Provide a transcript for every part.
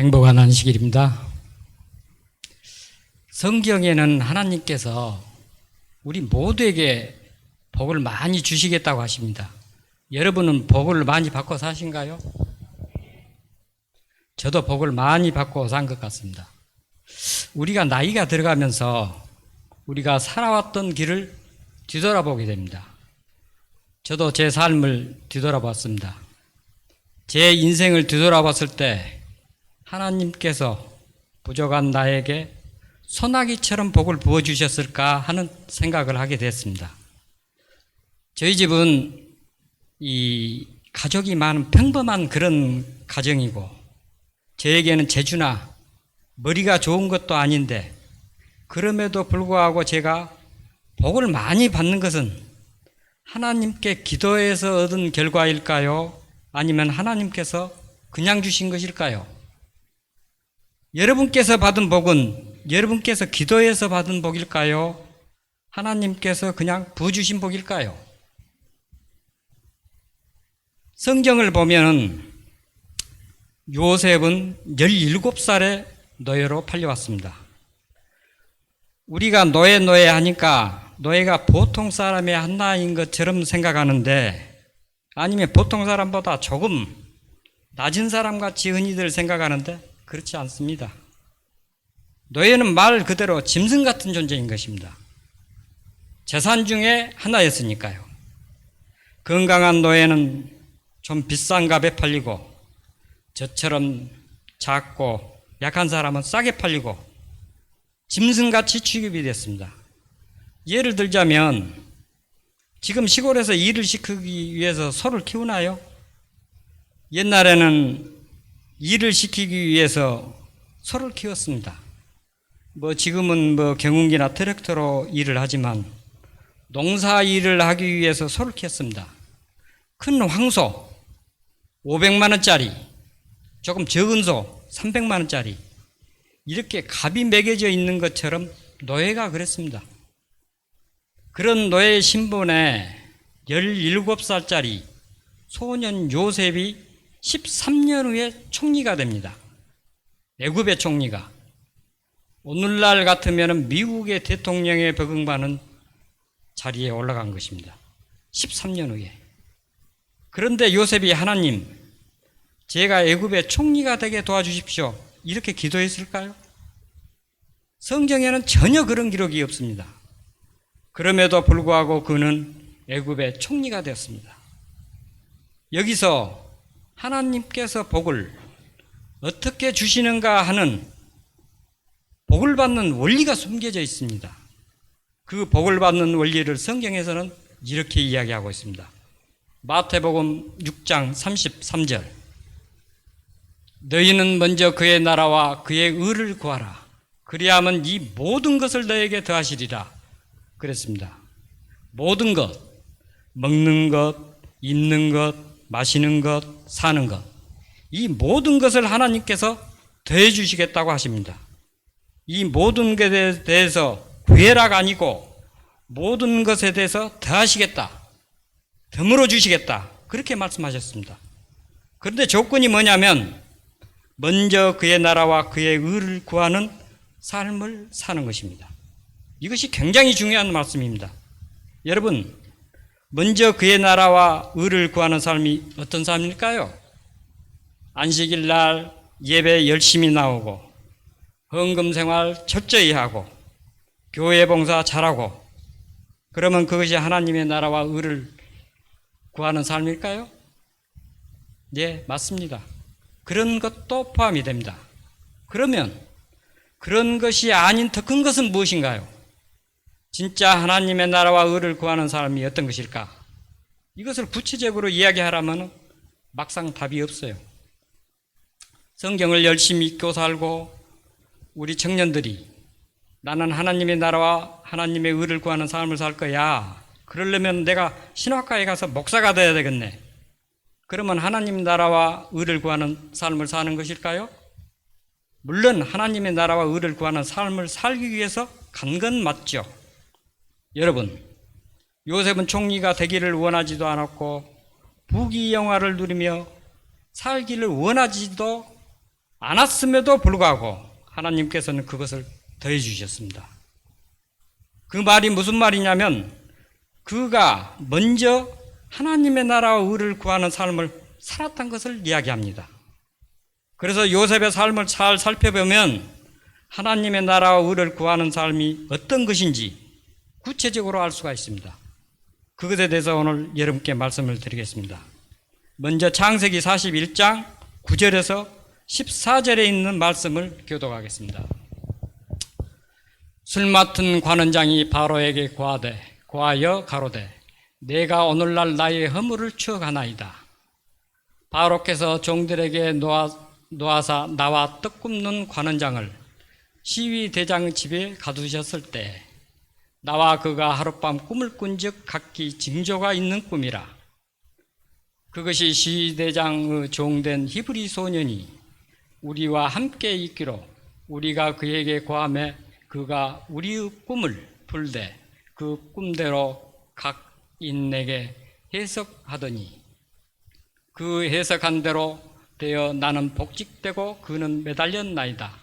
행복한 안식일입니다. 성경에는 하나님께서 우리 모두에게 복을 많이 주시겠다고 하십니다. 여러분은 복을 많이 받고 사신가요? 저도 복을 많이 받고 산 것 같습니다. 우리가 나이가 들어가면서 우리가 살아왔던 길을 뒤돌아보게 됩니다. 저도 제 삶을 뒤돌아봤습니다. 제 인생을 뒤돌아봤을 때 하나님께서 부족한 나에게 소나기처럼 복을 부어주셨을까 하는 생각을 하게 됐습니다. 저희 집은 이 가족이 많은 평범한 그런 가정이고 저에게는 재주나 머리가 좋은 것도 아닌데 그럼에도 불구하고 제가 복을 많이 받는 것은 하나님께 기도해서 얻은 결과일까요? 아니면 하나님께서 그냥 주신 것일까요? 여러분께서 받은 복은 여러분께서 기도해서 받은 복일까요? 하나님께서 그냥 부어주신 복일까요? 성경을 보면 요셉은 17살에 노예로 팔려왔습니다. 우리가 노예 노예 하니까 노예가 보통 사람의 한나인 것처럼 생각하는데 아니면 보통 사람보다 조금 낮은 사람 같이 흔히들 생각하는데 그렇지 않습니다. 노예는 말 그대로 짐승 같은 존재인 것입니다. 재산 중에 하나였으니까요. 건강한 노예는 좀 비싼 값에 팔리고 저처럼 작고 약한 사람은 싸게 팔리고 짐승같이 취급이 됐습니다. 예를 들자면 지금 시골에서 일을 시키기 위해서 소를 키우나요? 옛날에는 일을 시키기 위해서 소를 키웠습니다. 뭐 지금은 뭐 경운기나 트랙터로 일을 하지만 농사 일을 하기 위해서 소를 키웠습니다. 큰 황소 500만 원짜리, 조금 적은 소 300만 원짜리 이렇게 값이 매겨져 있는 것처럼 노예가 그랬습니다. 그런 노예 신분에 17살짜리 소년 요셉이 13년 후에 총리가 됩니다. 애굽의 총리가. 오늘날 같으면 미국의 대통령에 버금가는 자리에 올라간 것입니다. 13년 후에. 그런데 요셉이 하나님, 제가 애굽의 총리가 되게 도와주십시오. 이렇게 기도했을까요? 성경에는 전혀 그런 기록이 없습니다. 그럼에도 불구하고 그는 애굽의 총리가 되었습니다. 여기서 하나님께서 복을 어떻게 주시는가 하는 복을 받는 원리가 숨겨져 있습니다. 그 복을 받는 원리를 성경에서는 이렇게 이야기하고 있습니다. 마태복음 6장 33절. 너희는 먼저 그의 나라와 그의 의를 구하라. 그리하면 이 모든 것을 너에게 더하시리라. 그랬습니다. 모든 것, 먹는 것, 입는 것, 마시는 것, 사는 것. 이 모든 것을 하나님께서 더해 주시겠다고 하십니다. 이 모든 것에 대해서 구해라가 아니고 모든 것에 대해서 더하시겠다. 덤으로 주시겠다. 그렇게 말씀하셨습니다. 그런데 조건이 뭐냐면 먼저 그의 나라와 그의 의를 구하는 삶을 사는 것입니다. 이것이 굉장히 중요한 말씀입니다. 여러분, 먼저 그의 나라와 의를 구하는 삶이 어떤 삶일까요? 안식일 날 예배 열심히 나오고, 헌금 생활 철저히 하고, 교회 봉사 잘하고, 그러면 그것이 하나님의 나라와 의를 구하는 삶일까요? 네, 맞습니다. 그런 것도 포함이 됩니다. 그러면 그런 것이 아닌 더 큰 것은 무엇인가요? 진짜 하나님의 나라와 의를 구하는 사람이 어떤 것일까? 이것을 구체적으로 이야기하라면 막상 답이 없어요. 성경을 열심히 읽고 살고 우리 청년들이 나는 하나님의 나라와 하나님의 의를 구하는 삶을 살 거야. 그러려면 내가 신학과에 가서 목사가 돼야 되겠네. 그러면 하나님 나라와 의를 구하는 삶을 사는 것일까요? 물론 하나님의 나라와 의를 구하는 삶을 살기 위해서 간 건 맞죠. 여러분, 요셉은 총리가 되기를 원하지도 않았고 부귀 영화를 누리며 살기를 원하지도 않았음에도 불구하고 하나님께서는 그것을 더해 주셨습니다. 그 말이 무슨 말이냐면 그가 먼저 하나님의 나라와 의를 구하는 삶을 살았던 것을 이야기합니다. 그래서 요셉의 삶을 잘 살펴보면 하나님의 나라와 의를 구하는 삶이 어떤 것인지 구체적으로 알 수가 있습니다. 그것에 대해서 오늘 여러분께 말씀을 드리겠습니다. 먼저 창세기 41장 9절에서 14절에 있는 말씀을 교독하겠습니다. 술 맡은 관원장이 바로에게 고하되 고하여 가로되 내가 오늘날 나의 허물을 추억하나이다. 바로께서 종들에게 놓아, 놓아사 나와 떡 굽는 관원장을 시위 대장 집에 가두셨을 때 나와 그가 하룻밤 꿈을 꾼즉 각기 징조가 있는 꿈이라. 그것이 시위 대장의 종된 히브리 소년이 우리와 함께 있기로 우리가 그에게 고함에 그가 우리의 꿈을 풀되 그 꿈대로 각 인에게 해석하더니 그 해석한 대로 되어 나는 복직되고 그는 매달렸나이다.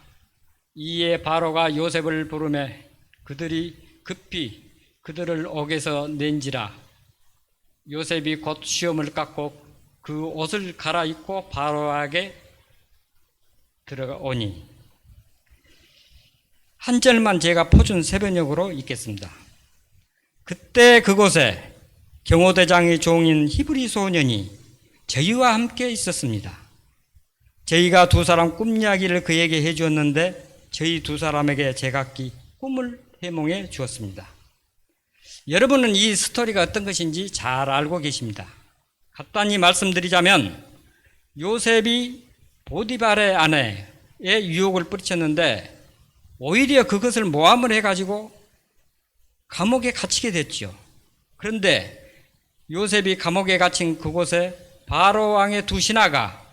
이에 바로가 요셉을 부르매 그들이 급히 그들을 옥에서 낸지라 요셉이 곧 시험을 깎고 그 옷을 갈아입고 바로에게 들어오니 한 절만 제가 포준 세변역으로 읽겠습니다. 그때 그곳에 경호대장의 종인 히브리 소년이 저희와 함께 있었습니다. 저희가 두 사람 꿈 이야기를 그에게 해주었는데 저희 두 사람에게 제각기 꿈을 해몽해 주었습니다. 여러분은 이 스토리가 어떤 것인지 잘 알고 계십니다. 간단히 말씀드리자면 요셉이 보디발의 아내의 유혹을 뿌리쳤는데 오히려 그것을 모함을 해가지고 감옥에 갇히게 됐죠. 그런데 요셉이 감옥에 갇힌 그곳에 바로 왕의 두 신하가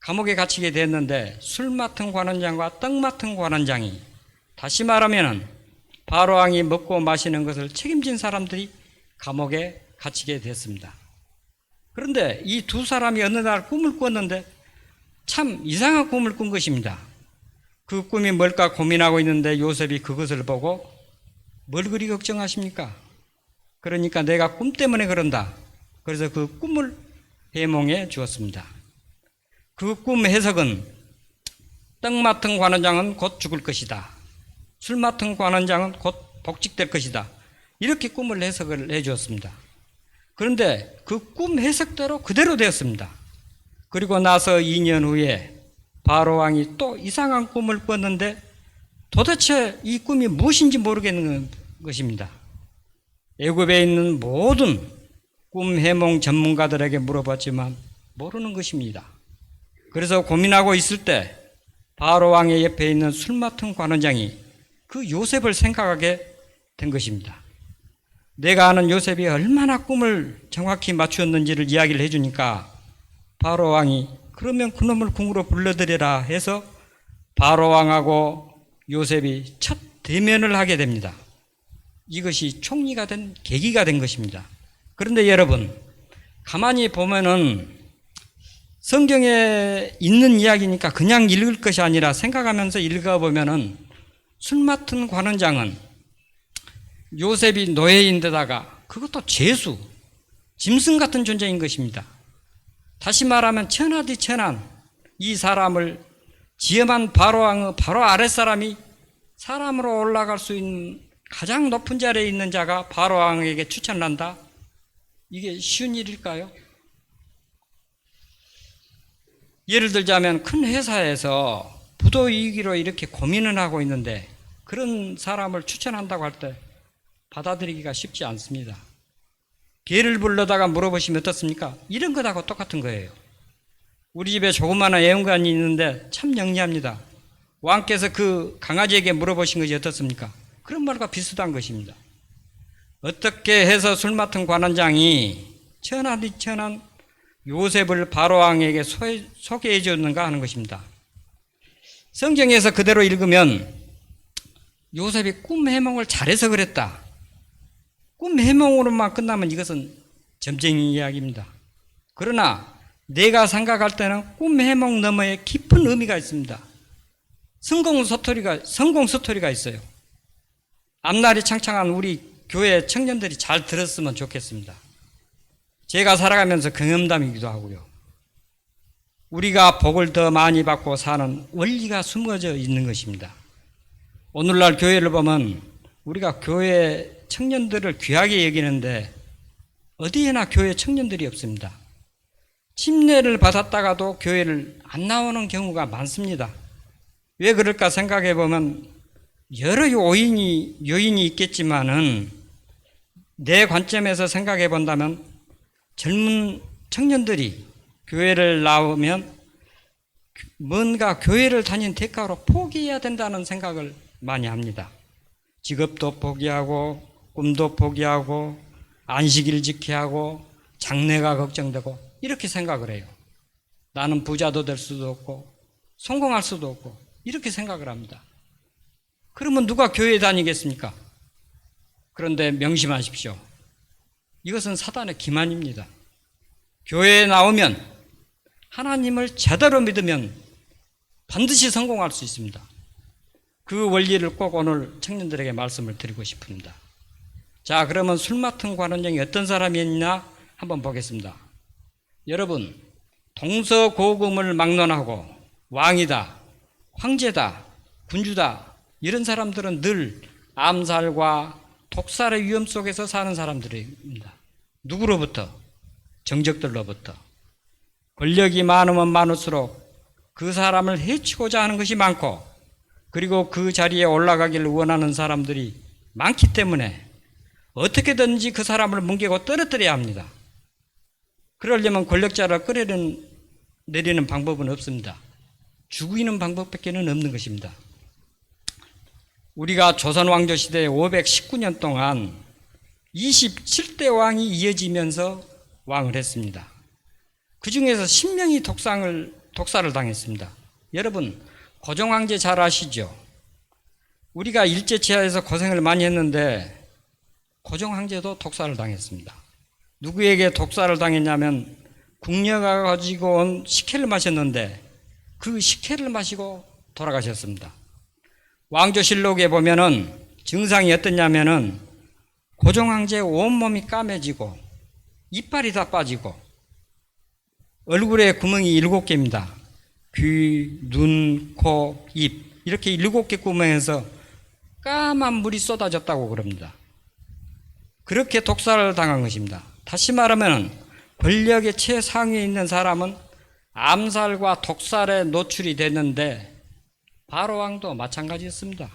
감옥에 갇히게 됐는데 술 맡은 관원장과 떡 맡은 관원장이 다시 말하면은 바로 왕이 먹고 마시는 것을 책임진 사람들이 감옥에 갇히게 됐습니다. 그런데 이 두 사람이 어느 날 꿈을 꿨는데 참 이상한 꿈을 꾼 것입니다. 그 꿈이 뭘까 고민하고 있는데 요셉이 그것을 보고 뭘 그리 걱정하십니까? 그러니까 내가 꿈 때문에 그런다. 그래서 그 꿈을 해몽해 주었습니다. 그 꿈 해석은 떡 맡은 관원장은 곧 죽을 것이다. 술 맡은 관원장은 곧 복직될 것이다. 이렇게 꿈을 해석을 해 주었습니다. 그런데 그 꿈 해석대로 그대로 되었습니다. 그리고 나서 2년 후에 바로 왕이 또 이상한 꿈을 꿨는데 도대체 이 꿈이 무엇인지 모르겠는 것입니다. 애굽에 있는 모든 꿈 해몽 전문가들에게 물어봤지만 모르는 것입니다. 그래서 고민하고 있을 때 바로 왕의 옆에 있는 술 맡은 관원장이 그 요셉을 생각하게 된 것입니다. 내가 아는 요셉이 얼마나 꿈을 정확히 맞추었는지를 이야기를 해주니까 바로 왕이 그러면 그놈을 궁으로 불러들여라 해서 바로 왕하고 요셉이 첫 대면을 하게 됩니다. 이것이 총리가 된 계기가 된 것입니다. 그런데 여러분, 가만히 보면은 성경에 있는 이야기니까 그냥 읽을 것이 아니라 생각하면서 읽어보면은 술 맡은 관원장은 요셉이 노예인데다가 그것도 죄수, 짐승 같은 존재인 것입니다. 다시 말하면 천하디 천한 이 사람을 지엄한 바로왕의 바로 아랫사람이 사람으로 올라갈 수 있는 가장 높은 자리에 있는 자가 바로왕에게 추천한다? 이게 쉬운 일일까요? 예를 들자면 큰 회사에서 부도 이익으로 이렇게 고민을 하고 있는데 그런 사람을 추천한다고 할 때 받아들이기가 쉽지 않습니다. 개를 불러다가 물어보시면 어떻습니까? 이런 것하고 똑같은 거예요. 우리 집에 조그마한 애용관이 있는데 참 영리합니다. 왕께서 그 강아지에게 물어보신 것이 어떻습니까? 그런 말과 비슷한 것입니다. 어떻게 해서 술 맡은 관원장이 천하디 천한 요셉을 바로왕에게 소개해 줬는가 하는 것입니다. 성경에서 그대로 읽으면 요셉이 꿈 해몽을 잘해서 그랬다. 꿈 해몽으로만 끝나면 이것은 점쟁이 이야기입니다. 그러나 내가 생각할 때는 꿈 해몽 너머에 깊은 의미가 있습니다. 성공 스토리가 성공 스토리가 있어요. 앞날이 창창한 우리 교회 청년들이 잘 들었으면 좋겠습니다. 제가 살아가면서 경험담이기도 하고요. 우리가 복을 더 많이 받고 사는 원리가 숨어져 있는 것입니다. 오늘날 교회를 보면 우리가 교회 청년들을 귀하게 여기는데 어디에나 교회 청년들이 없습니다. 침례를 받았다가도 교회를 안 나오는 경우가 많습니다. 왜 그럴까 생각해 보면 여러 요인이 요인이 있겠지만은 내 관점에서 생각해 본다면 젊은 청년들이 교회를 나오면 뭔가 교회를 다닌 대가로 포기해야 된다는 생각을 많이 합니다. 직업도 포기하고 꿈도 포기하고 안식일 지켜야 하고 장래가 걱정되고 이렇게 생각을 해요. 나는 부자도 될 수도 없고 성공할 수도 없고 이렇게 생각을 합니다. 그러면 누가 교회 다니겠습니까? 그런데 명심하십시오. 이것은 사단의 기만입니다. 교회에 나오면 하나님을 제대로 믿으면 반드시 성공할 수 있습니다. 그 원리를 꼭 오늘 청년들에게 말씀을 드리고 싶습니다. 자, 그러면 술 맡은 관원장이 어떤 사람이었냐 한번 보겠습니다. 여러분, 동서고금을 막론하고 왕이다, 황제다, 군주다 이런 사람들은 늘 암살과 독살의 위험 속에서 사는 사람들입니다. 누구로부터? 정적들로부터. 권력이 많으면 많을수록 그 사람을 해치고자 하는 것이 많고 그리고 그 자리에 올라가기를 원하는 사람들이 많기 때문에 어떻게든지 그 사람을 뭉개고 떨어뜨려야 합니다. 그러려면 권력자를 끌어내리는 방법은 없습니다. 죽이는 방법밖에 는 없는 것입니다. 우리가 조선 왕조 시대 519년 동안 27대 왕이 이어지면서 왕을 했습니다. 그 중에서 10명이 독상을, 독사를 당했습니다. 여러분, 고종 황제 잘 아시죠? 우리가 일제치하에서 고생을 많이 했는데 고종 황제도 독사를 당했습니다. 누구에게 독사를 당했냐면 궁녀가 가지고 온 식혜를 마셨는데 그 식혜를 마시고 돌아가셨습니다. 왕조실록에 보면은 증상이 어떻냐면은 고종 황제 온몸이 까매지고 이빨이 다 빠지고 얼굴에 구멍이 일곱 개입니다. 귀, 눈, 코, 입 이렇게 일곱 개 구멍에서 까만 물이 쏟아졌다고 그럽니다. 그렇게 독사를 당한 것입니다. 다시 말하면 권력의 최상위에 있는 사람은 암살과 독살에 노출이 됐는데 바로 왕도 마찬가지였습니다.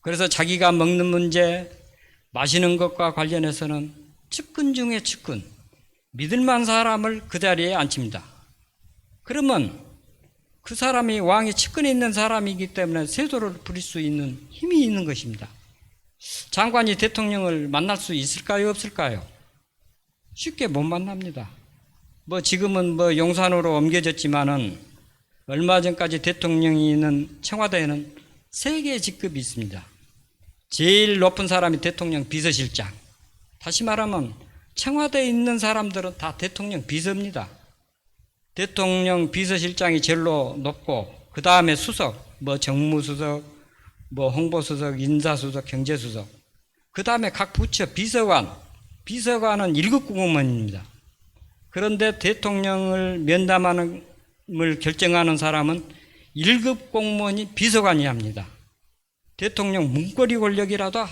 그래서 자기가 먹는 문제, 마시는 것과 관련해서는 측근 중에 측근, 믿을만 사람을 그 자리에 앉힙니다. 그러면 그 사람이 왕의 측근에 있는 사람이기 때문에 세도를 부릴 수 있는 힘이 있는 것입니다. 장관이 대통령을 만날 수 있을까요? 없을까요? 쉽게 못 만납니다. 뭐 지금은 뭐 용산으로 옮겨졌지만은 얼마 전까지 대통령이 있는 청와대에는 세 개의 직급이 있습니다. 제일 높은 사람이 대통령 비서실장. 다시 말하면 청와대에 있는 사람들은 다 대통령 비서입니다. 대통령 비서실장이 제일로 높고 그 다음에 수석, 뭐 정무수석, 뭐 홍보수석, 인사수석, 경제수석. 그 다음에 각 부처 비서관, 비서관은 1급 공무원입니다. 그런데 대통령을 면담하는 을 결정하는 사람은 1급 공무원이 비서관이 합니다. 대통령 문거리 권력이라도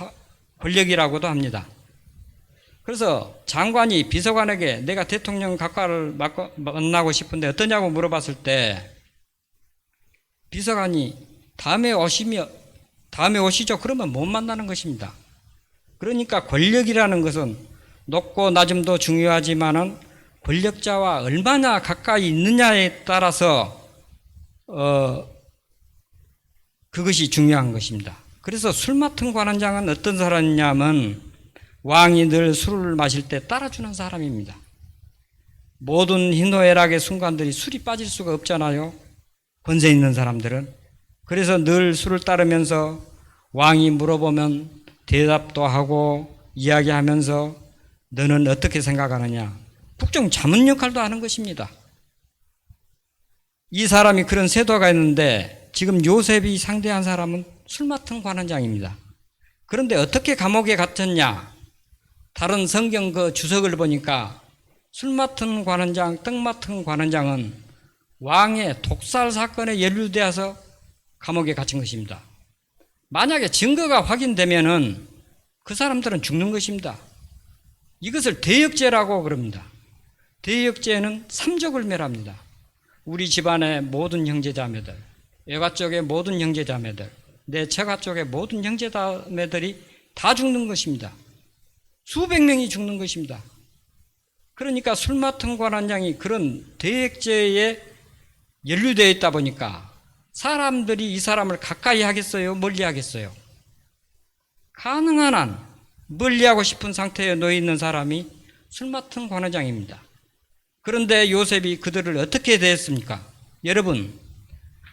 권력이라고도 합니다. 그래서 장관이 비서관에게 내가 대통령 각과를 만나고 싶은데 어떠냐고 물어봤을 때 비서관이 다음에 오시며 다음에 오시죠. 그러면 못 만나는 것입니다. 그러니까 권력이라는 것은 높고 낮음도 중요하지만은 권력자와 얼마나 가까이 있느냐에 따라서 어, 그것이 중요한 것입니다. 그래서 술 맡은 관원장은 어떤 사람이냐면 왕이 늘 술을 마실 때 따라주는 사람입니다. 모든 희노애락의 순간들이 술이 빠질 수가 없잖아요. 권세 있는 사람들은. 그래서 늘 술을 따르면서 왕이 물어보면 대답도 하고 이야기하면서 너는 어떻게 생각하느냐? 국정 자문 역할도 하는 것입니다. 이 사람이 그런 세도가 있는데 지금 요셉이 상대한 사람은 술 맡은 관원장입니다. 그런데 어떻게 감옥에 갇혔냐? 다른 성경 그 주석을 보니까 술 맡은 관원장, 떡 맡은 관원장은 왕의 독살 사건에 연루되어서 감옥에 갇힌 것입니다. 만약에 증거가 확인되면은 그 사람들은 죽는 것입니다. 이것을 대역죄라고 그럽니다. 대역죄는 삼족을 멸합니다. 우리 집안의 모든 형제자매들, 외가 쪽의 모든 형제자매들, 내 처가 쪽의 모든 형제자매들이 다 죽는 것입니다. 수백 명이 죽는 것입니다. 그러니까 술 맡은 관원장이 그런 대액죄에 연루되어 있다 보니까 사람들이 이 사람을 가까이 하겠어요? 멀리 하겠어요? 가능한 한 멀리하고 싶은 상태에 놓여 있는 사람이 술 맡은 관원장입니다. 그런데 요셉이 그들을 어떻게 대했습니까? 여러분,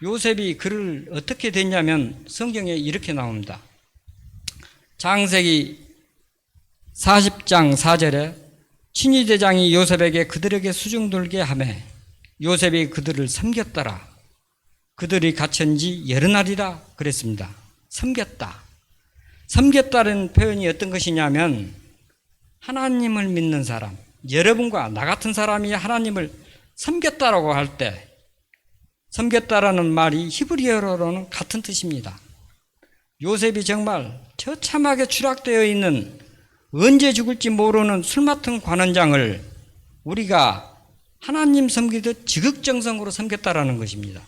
요셉이 그를 어떻게 됐냐면 성경에 이렇게 나옵니다. 장세기 40장 4절에 친위 대장이 요셉에게 그들에게 수중 들게 하매 요셉이 그들을 섬겼더라. 그들이 갇힌 지 여러 날이라 그랬습니다. 섬겼다. 섬겼다는 표현이 어떤 것이냐면 하나님을 믿는 사람, 여러분과 나 같은 사람이 하나님을 섬겼다라고 할 때 섬겼다라는 말이 히브리어로는 같은 뜻입니다. 요셉이 정말 처참하게 추락되어 있는 언제 죽을지 모르는 술 맡은 관원장을 우리가 하나님 섬기듯 지극정성으로 섬겼다라는 것입니다.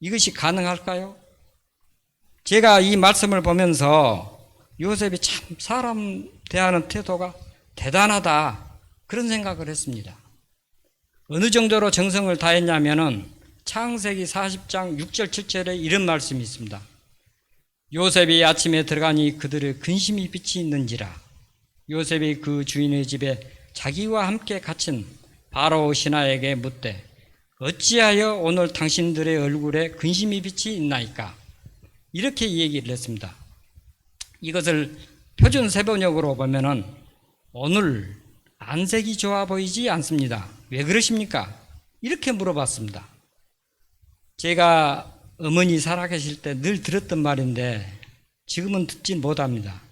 이것이 가능할까요? 제가 이 말씀을 보면서 요셉이 참 사람 대하는 태도가 대단하다 그런 생각을 했습니다. 어느 정도로 정성을 다했냐면은 창세기 40장 6절 7절에 이런 말씀이 있습니다. 요셉이 아침에 들어가니 그들의 근심이 빛이 있는지라 요셉이 그 주인의 집에 자기와 함께 갇힌 바로 신하에게 묻되 어찌하여 오늘 당신들의 얼굴에 근심이 빛이 있나이까 이렇게 얘기를 했습니다. 이것을 표준 세번역으로 보면은 오늘 안색이 좋아 보이지 않습니다. 왜 그러십니까? 이렇게 물어봤습니다. 제가 어머니 살아계실 때 늘 들었던 말인데 지금은 듣지 못합니다.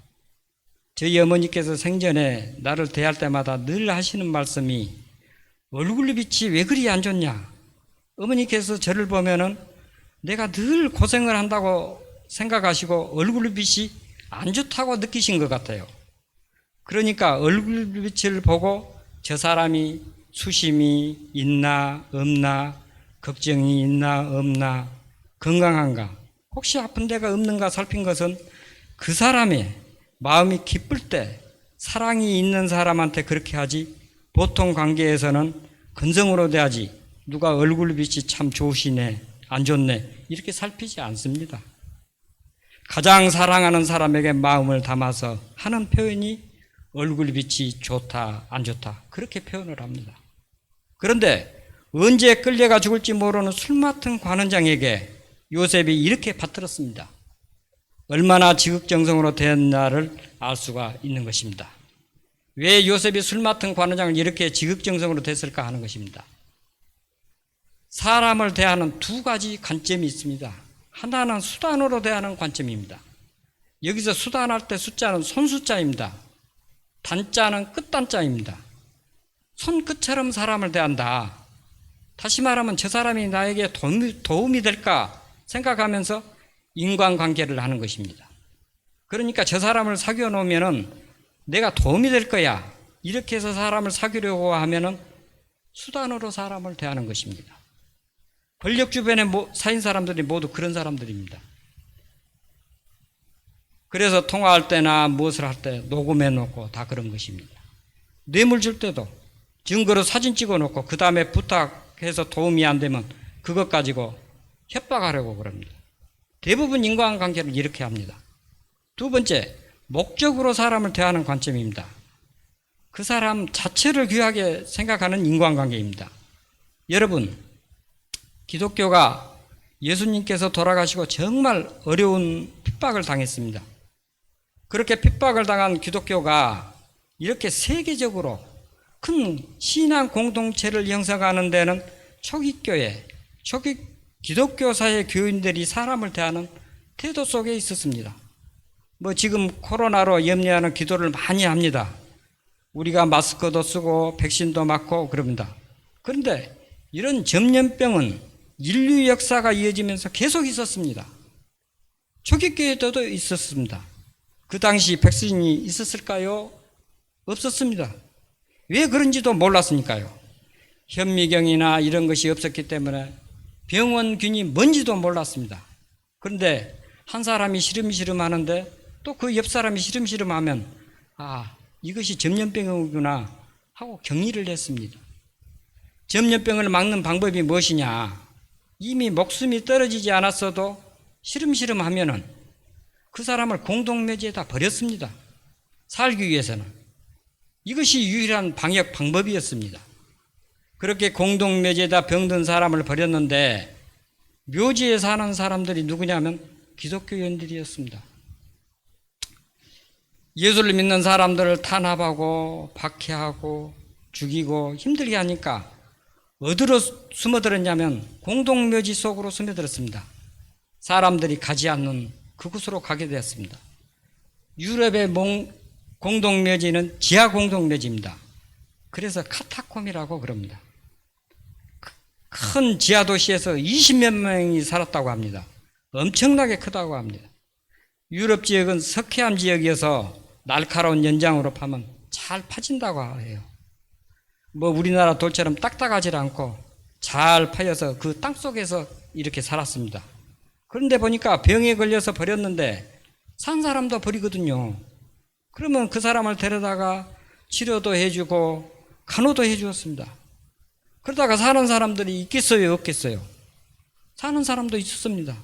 저희 어머니께서 생전에 나를 대할 때마다 늘 하시는 말씀이 얼굴 빛이 왜 그리 안 좋냐? 어머니께서 저를 보면은 내가 늘 고생을 한다고 생각하시고 얼굴 빛이 안 좋다고 느끼신 것 같아요. 그러니까 얼굴 빛을 보고 저 사람이 수심이 있나 없나 걱정이 있나 없나 건강한가 혹시 아픈 데가 없는가 살핀 것은 그 사람의 마음이 기쁠 때 사랑이 있는 사람한테 그렇게 하지 보통 관계에서는 근성으로 대하지 누가 얼굴 빛이 참 좋으시네 안 좋네 이렇게 살피지 않습니다. 가장 사랑하는 사람에게 마음을 담아서 하는 표현이 얼굴 빛이 좋다 안 좋다 그렇게 표현을 합니다. 그런데 언제 끌려가 죽을지 모르는 술 맡은 관원장에게 요셉이 이렇게 받들었습니다. 얼마나 지극정성으로 대했나를 알 수가 있는 것입니다. 왜 요셉이 술 맡은 관원장을 이렇게 지극정성으로 됐을까 하는 것입니다. 사람을 대하는 두 가지 관점이 있습니다. 하나는 수단으로 대하는 관점입니다. 여기서 수단할 때 숫자는 손숫자입니다. 단자는 끝단자입니다. 손끝처럼 사람을 대한다. 다시 말하면 저 사람이 나에게 도움이 될까 생각하면서 인간관계를 하는 것입니다. 그러니까 저 사람을 사귀어 놓으면은 내가 도움이 될 거야. 이렇게 해서 사람을 사귀려고 하면은 수단으로 사람을 대하는 것입니다. 권력 주변에 사인 사람들이 모두 그런 사람들입니다. 그래서 통화할 때나 무엇을 할 때 녹음해 놓고 다 그런 것입니다. 뇌물 줄 때도 증거로 사진 찍어 놓고 그 다음에 부탁해서 도움이 안 되면 그것 가지고 협박하려고 그럽니다. 대부분 인간관계를 이렇게 합니다. 두 번째, 목적으로 사람을 대하는 관점입니다. 그 사람 자체를 귀하게 생각하는 인간관계입니다. 여러분, 기독교가 예수님께서 돌아가시고 정말 어려운 핍박을 당했습니다. 그렇게 핍박을 당한 기독교가 이렇게 세계적으로 큰 신앙 공동체를 형성하는 데는 초기교회, 초기 기독교 사회 교인들이 사람을 대하는 태도 속에 있었습니다. 뭐 지금 코로나로 염려하는 기도를 많이 합니다. 우리가 마스크도 쓰고 백신도 맞고 그럽니다. 그런데 이런 전염병은 인류 역사가 이어지면서 계속 있었습니다. 초기교회에도 있었습니다. 그 당시 백신이 있었을까요? 없었습니다. 왜 그런지도 몰랐으니까요. 현미경이나 이런 것이 없었기 때문에 병원균이 뭔지도 몰랐습니다. 그런데 한 사람이 시름시름 하는데 또 그 옆 사람이 시름시름 하면 아, 이것이 전염병이구나 하고 격리를 했습니다. 전염병을 막는 방법이 무엇이냐? 이미 목숨이 떨어지지 않았어도 시름시름 하면은 그 사람을 공동묘지에다 버렸습니다. 살기 위해서는. 이것이 유일한 방역 방법이었습니다. 그렇게 공동묘지에다 병든 사람을 버렸는데 묘지에 사는 사람들이 누구냐면 기독교인들이었습니다. 예수를 믿는 사람들을 탄압하고 박해하고 죽이고 힘들게 하니까 어디로 숨어들었냐면 공동묘지 속으로 숨어들었습니다. 사람들이 가지 않는 그곳으로 가게 되었습니다. 유럽의 몽- 공동묘지는 지하 공동묘지입니다. 그래서 카타콤이라고 그럽니다. 크- 큰 지하 도시에서 20몇 명이 살았다고 합니다. 엄청나게 크다고 합니다. 유럽 지역은 석회암 지역이어서 날카로운 연장으로 파면 잘 파진다고 해요. 뭐 우리나라 돌처럼 딱딱하지 않고 잘 파여서 그 땅 속에서 이렇게 살았습니다. 그런데 보니까 병에 걸려서 버렸는데 산 사람도 버리거든요. 그러면 그 사람을 데려다가 치료도 해주고 간호도 해주었습니다. 그러다가 사는 사람들이 있겠어요, 없겠어요? 사는 사람도 있었습니다.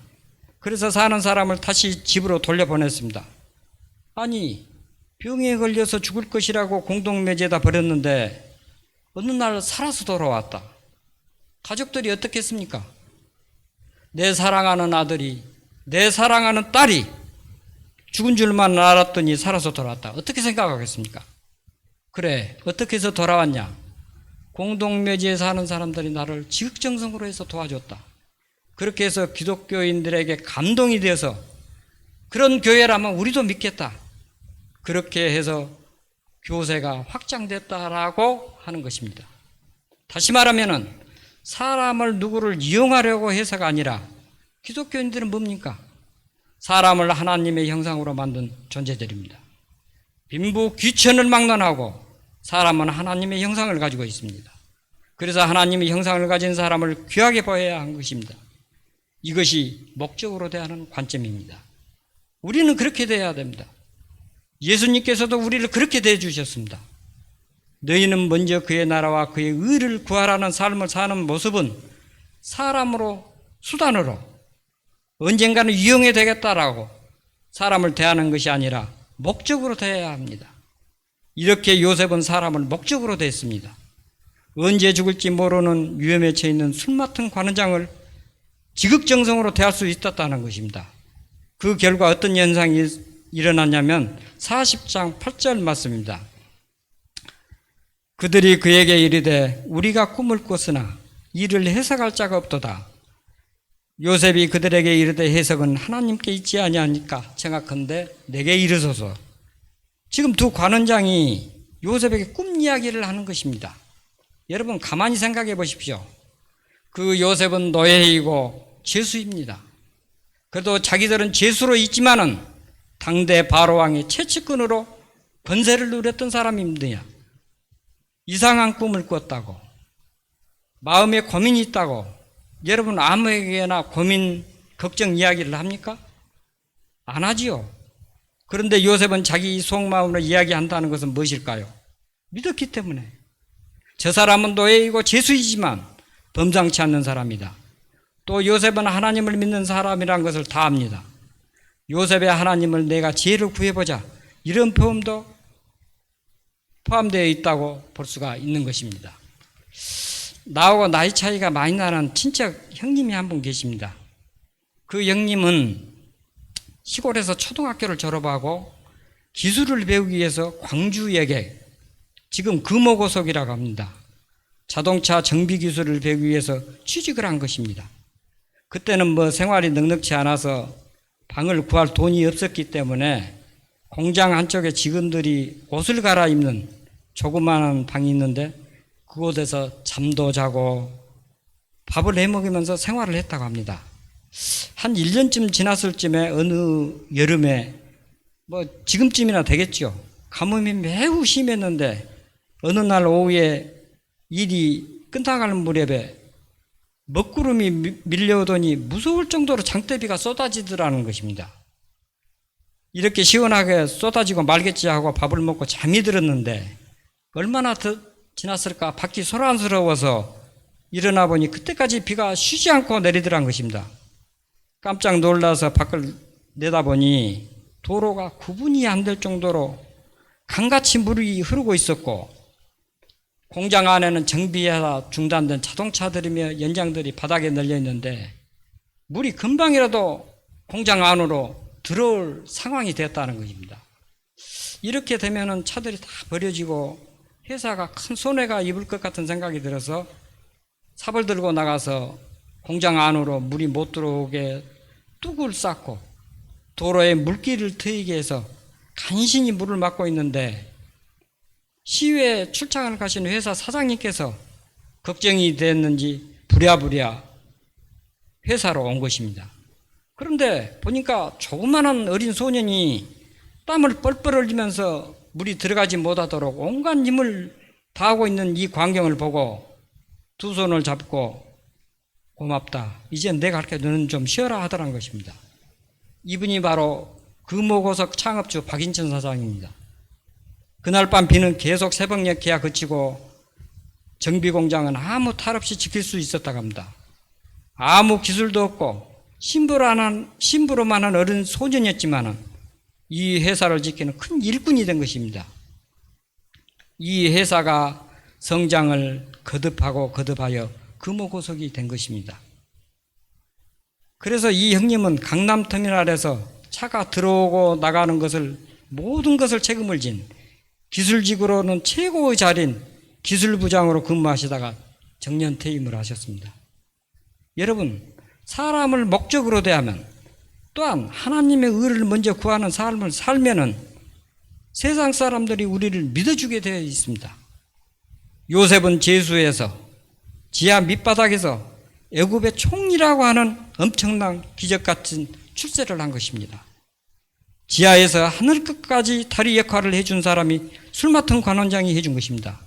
그래서 사는 사람을 다시 집으로 돌려보냈습니다. 아니, 병에 걸려서 죽을 것이라고 공동묘지에다 버렸는데 어느 날 살아서 돌아왔다. 가족들이 어떻게 했습니까? 내 사랑하는 아들이, 내 사랑하는 딸이 죽은 줄만 알았더니 살아서 돌아왔다. 어떻게 생각하겠습니까? 그래, 어떻게 해서 돌아왔냐? 공동묘지에 사는 사람들이 나를 지극정성으로 해서 도와줬다. 그렇게 해서 기독교인들에게 감동이 되어서 그런 교회라면 우리도 믿겠다. 그렇게 해서 교세가 확장됐다라고 하는 것입니다. 다시 말하면은 사람을 누구를 이용하려고 해서가 아니라 기독교인들은 뭡니까? 사람을 하나님의 형상으로 만든 존재들입니다. 빈부 귀천을 막론하고 사람은 하나님의 형상을 가지고 있습니다. 그래서 하나님의 형상을 가진 사람을 귀하게 보아야 한 것입니다. 이것이 목적으로 대하는 관점입니다. 우리는 그렇게 돼야 됩니다. 예수님께서도 우리를 그렇게 대해 주셨습니다. 너희는 먼저 그의 나라와 그의 의를 구하라는 삶을 사는 모습은 사람으로 수단으로 언젠가는 이용해 되겠다라고 사람을 대하는 것이 아니라 목적으로 대해야 합니다. 이렇게 요셉은 사람을 목적으로 대했습니다. 언제 죽을지 모르는 위험에 처해 있는 술 맡은 관원장을 지극정성으로 대할 수 있었다는 것입니다. 그 결과 어떤 현상이 일어났냐면 40장 8절 말씀입니다. 그들이 그에게 이르되 우리가 꿈을 꿨으나 이를 해석할 자가 없도다. 요셉이 그들에게 이르되 해석은 하나님께 있지 아니하니까 정확한데 내게 이르소서. 지금 두 관원장이 요셉에게 꿈 이야기를 하는 것입니다. 여러분 가만히 생각해 보십시오. 그 요셉은 노예이고 죄수입니다. 그래도 자기들은 죄수로 있지만은 당대 바로 왕의 채찍근으로 번세를 누렸던 사람입니다. 이상한 꿈을 꿨다고 마음에 고민이 있다고 여러분 아무에게나 고민 걱정 이야기를 합니까? 안 하지요. 그런데 요셉은 자기 속마음으로 이야기한다는 것은 무엇일까요? 믿었기 때문에 저 사람은 노예이고 죄수이지만 범상치 않는 사람이다. 또 요셉은 하나님을 믿는 사람이란 것을 다 압니다. 요셉의 하나님을 내가 지혜를 구해보자. 이런 표현도 포함되어 있다고 볼 수가 있는 것입니다. 나하고 나이 차이가 많이 나는 친척 형님이 한 분 계십니다. 그 형님은 시골에서 초등학교를 졸업하고 기술을 배우기 위해서 광주역에 지금 금호고속이라고 합니다. 자동차 정비 기술을 배우기 위해서 취직을 한 것입니다. 그때는 뭐 생활이 넉넉치 않아서 방을 구할 돈이 없었기 때문에 공장 한쪽에 직원들이 옷을 갈아입는 조그마한 방이 있는데 그곳에서 잠도 자고 밥을 해 먹으면서 생활을 했다고 합니다. 한 1년쯤 지났을 쯤에 어느 여름에 뭐 지금쯤이나 되겠죠. 가뭄이 매우 심했는데 어느 날 오후에 일이 끝나가는 무렵에 먹구름이 미- 밀려오더니 무서울 정도로 장대비가 쏟아지더라는 것입니다. 이렇게 시원하게 쏟아지고 말겠지 하고 밥을 먹고 잠이 들었는데 얼마나 더 지났을까 밖이 소란스러워서 일어나 보니 그때까지 비가 쉬지 않고 내리더란 것입니다. 깜짝 놀라서 밖을 내다보니 도로가 구분이 안 될 정도로 강같이 물이 흐르고 있었고 공장 안에는 정비해서 중단된 자동차들이며 연장들이 바닥에 널려 있는데 물이 금방이라도 공장 안으로 들어올 상황이 됐다는 것입니다. 이렇게 되면은 차들이 다 버려지고 회사가 큰 손해가 입을 것 같은 생각이 들어서 삽을 들고 나가서 공장 안으로 물이 못 들어오게 뚝을 쌓고 도로에 물길을 트이게 해서 간신히 물을 막고 있는데 시외에 출장을 가신 회사 사장님께서 걱정이 됐는지 부랴부랴 회사로 온 것입니다. 그런데 보니까 조그마한 어린 소년이 땀을 뻘뻘 흘리면서 물이 들어가지 못하도록 온갖 힘을 다하고 있는 이 광경을 보고 두 손을 잡고 고맙다. 이제 내가 할게 너는 좀 쉬어라 하더란 것입니다. 이분이 바로 금호고석 창업주 박인천 사장입니다. 그날 밤 비는 계속 새벽녘 기야 그치고 정비 공장은 아무 탈 없이 지킬 수 있었다고 합니다. 아무 기술도 없고 심부로만 심부로만 한 어린 소년이었지만은 이 회사를 지키는 큰 일꾼이 된 것입니다. 이 회사가 성장을 거듭하고 거듭하여 금호고속이 된 것입니다. 그래서 이 형님은 강남터미널에서 차가 들어오고 나가는 것을 모든 것을 책임을 진 기술직으로는 최고의 자리인 기술부장으로 근무하시다가 정년 퇴임을 하셨습니다. 여러분, 사람을 목적으로 대하면 또한 하나님의 의를 먼저 구하는 삶을 살면은 세상 사람들이 우리를 믿어주게 되어 있습니다. 요셉은 제수에서 지하 밑바닥에서 애굽의 총리라고 하는 엄청난 기적 같은 출세를 한 것입니다. 지하에서 하늘 끝까지 다리 역할을 해준 사람이 술 맡은 관원장이 해준 것입니다.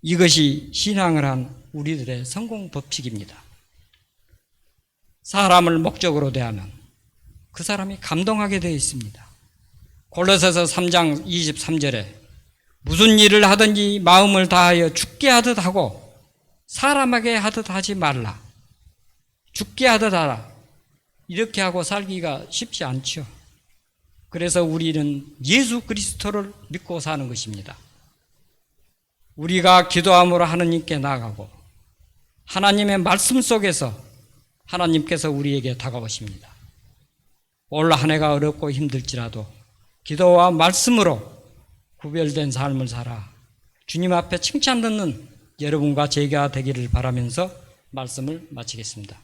이것이 신앙을 한 우리들의 성공 법칙입니다. 사람을 목적으로 대하면 그 사람이 감동하게 되어 있습니다. 골로새서 3장 23절에 무슨 일을 하든지 마음을 다하여 죽게 하듯 하고 사람에게 하듯 하지 말라. 죽게 하듯 하라. 이렇게 하고 살기가 쉽지 않죠. 그래서 우리는 예수 그리스도를 믿고 사는 것입니다. 우리가 기도함으로 하나님께 나아가고 하나님의 말씀 속에서 하나님께서 우리에게 다가오십니다. 올 한 해가 어렵고 힘들지라도 기도와 말씀으로 구별된 삶을 살아 주님 앞에 칭찬 듣는 여러분과 제가 되기를 바라면서 말씀을 마치겠습니다.